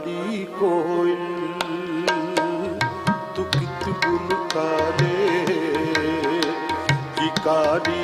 ਕਾਲੀ ਕੋਇਲ ਤੂੰ ਕਿਤ ਗੁਣ ਕਾਲੇ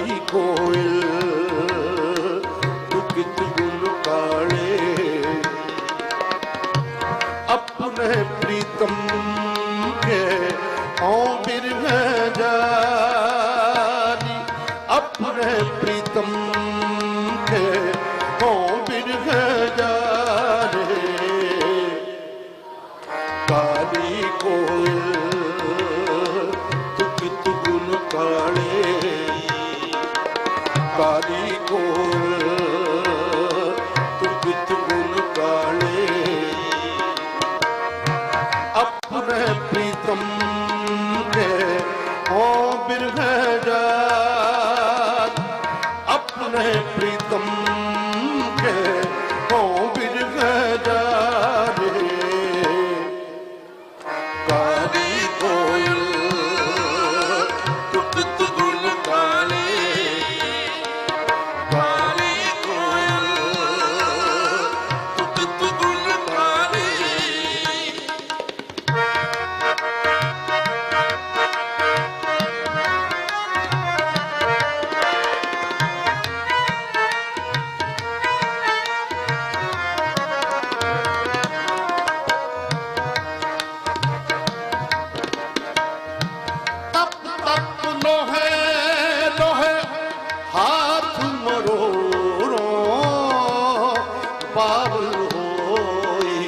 ਪਾਵਲ ਹੋਈ।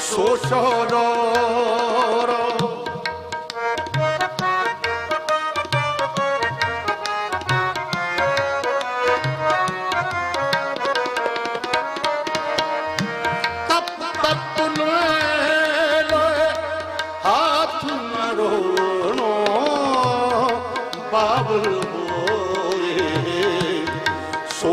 ਸੋ ਸੋਰੋ ਤਪ ਤਪ ਲੋਹੇ ਲੋਹੇ ਹੋਏ ਸੋ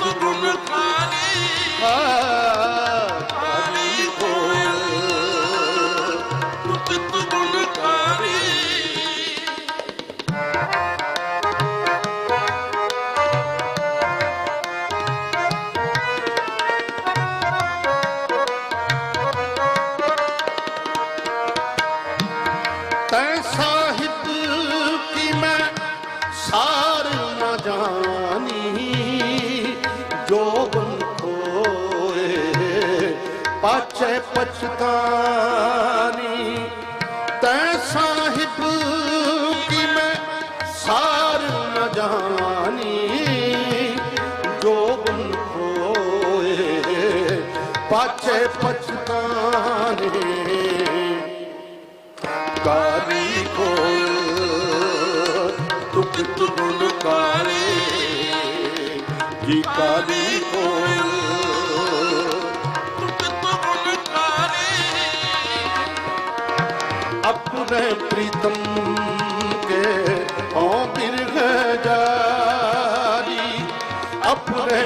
করুণ খানি হ্যাঁ। ਪਾਛੇ ਪਛਤਾਨੀ। ਤੈ ਸਾਹਿਬ, ਕੀ ਮੈਂ ਸਾਰ ਨ ਜਾਣੀ ਜੋਬਨ ਖੋਏ ਪਾਛੇ ਪਛਤਾਨੀ। ਕਾਲੀ ਕੋਲ ਤੁਕ ਤੁਗੁਣ ਕਾਲੀ ਜੀ ਕਾਲੀ ਕੋਲ अपने प्रीतम के ओ बिरह जारी अपने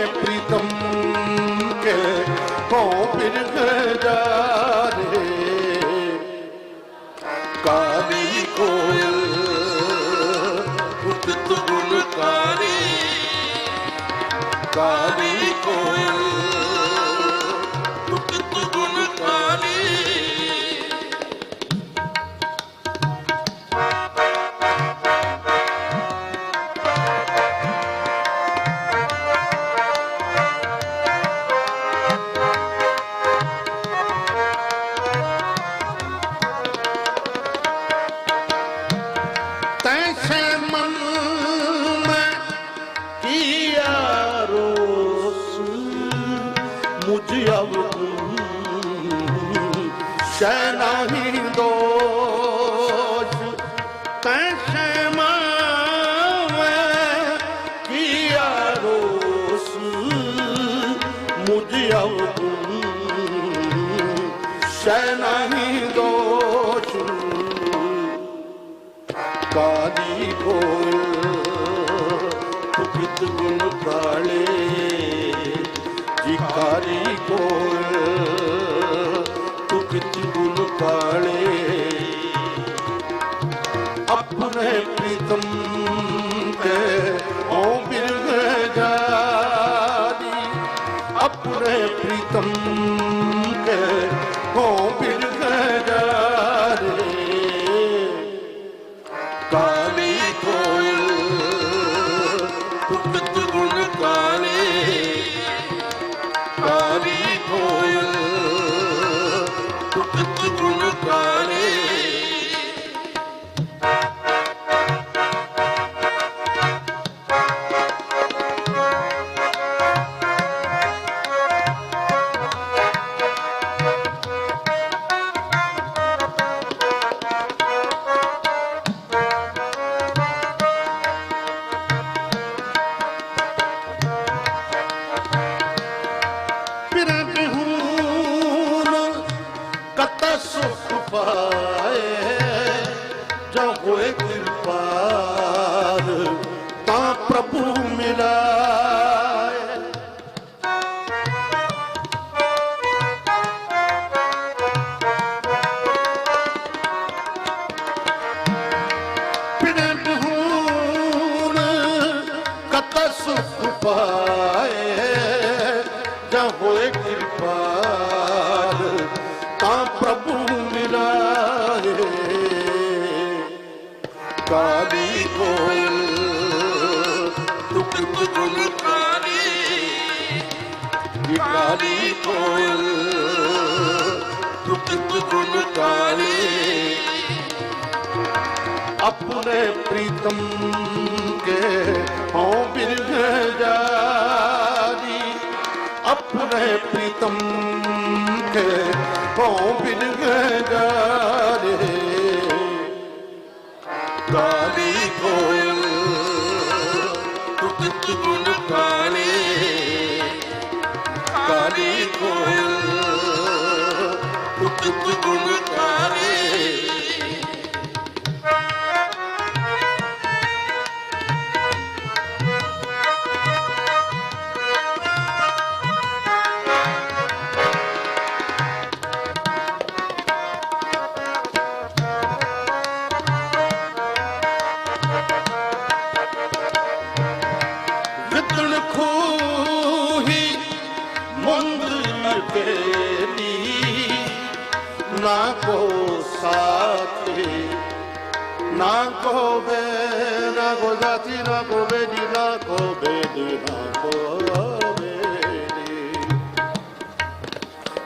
ਕਾਦੀ ਕੋਲ ਤੁਕਿਤ ਗੁਣ ਕਾਲੇ ਜੀ ਕਾਰੀ ਕੋਲ ਗੁਣ ਕਾਲੇ ਆਪਣੇ ਪ੍ਰੀਤਮ ਕੇ ਓ ਬਿਰਗ ਜਾਰੀ ਆਪਣੇ ਪ੍ਰੀਤਮ ਕਾਲੀ ਕਾਲੀ ਕੋਲ ਤੁਕ ਗੁਣ ਕਾਲੀ। ਆਪਣੇ ਪ੍ਰੀਤਮ ਕੇ ਹੋ ਬਿਰਗ ਜਾਰੀ ਆਪਣੇ ਪ੍ਰੀਤਮ ਕੇ ਹੋ ਬਿਰਗ ਜਾਰੇ ਕਾਲੀ ਕੋਲ ਤੁਕਿਤ ਗੁਣ ਕਾਲੇ ਕਾਲੀ ਕੋਲ। ਤੁਕਿਤ ਗੁਣ ਕੋ ਬੇਦੀ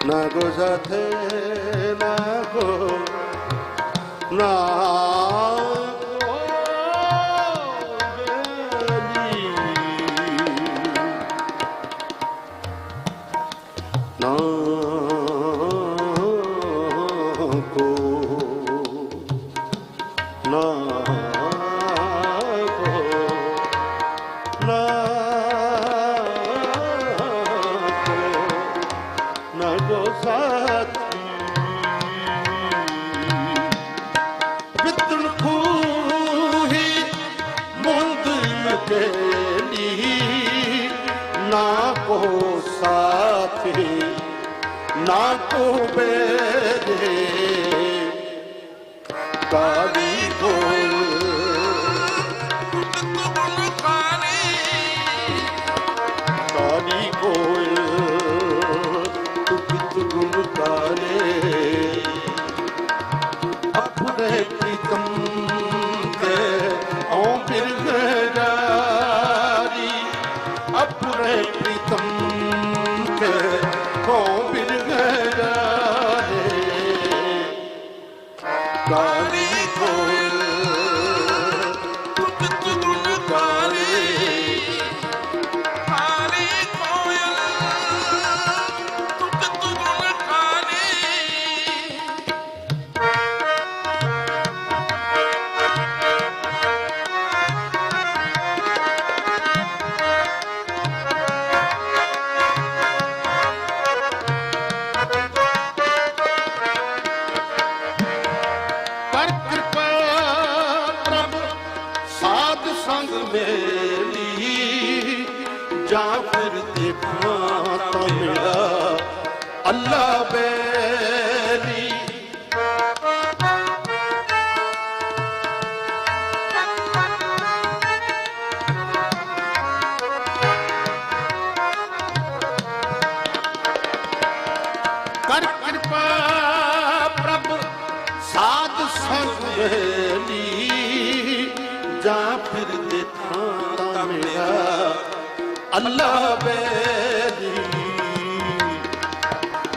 ਨਾ ਕੋ ਬੇਦੀ ਨਾ ਕੋ ਨਾ ਕੋ ਬੇਦੇ ਕਾਲੀ ਕੋਲ ਅੱਲਾ ਬੇਲੀ ਕਰ ਕਿਰਪਾ ਪ੍ਰਭ, ਸਾਧ ਸੰਗ ਵੇਲੀ ਜਾਂ ਫਿਰ ਦੇਖਾਂ ਤਾਂ ਮੇਰਾ ਅੱਲਾ ਬੇਲੀ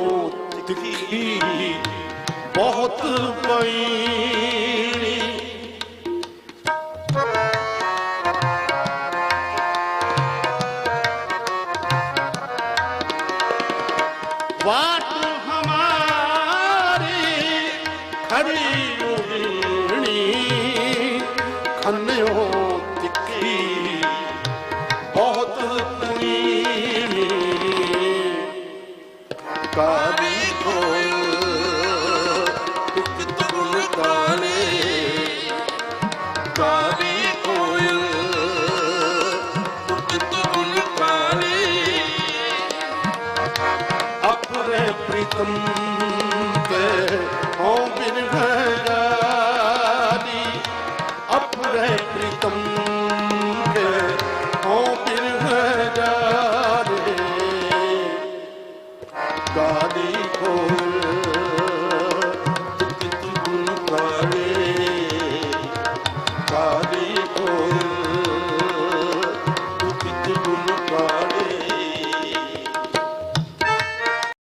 ਖੰਨਿਓ ਤਿੱਖੀ ਬਹੁਤ ਪਈ। Welcome.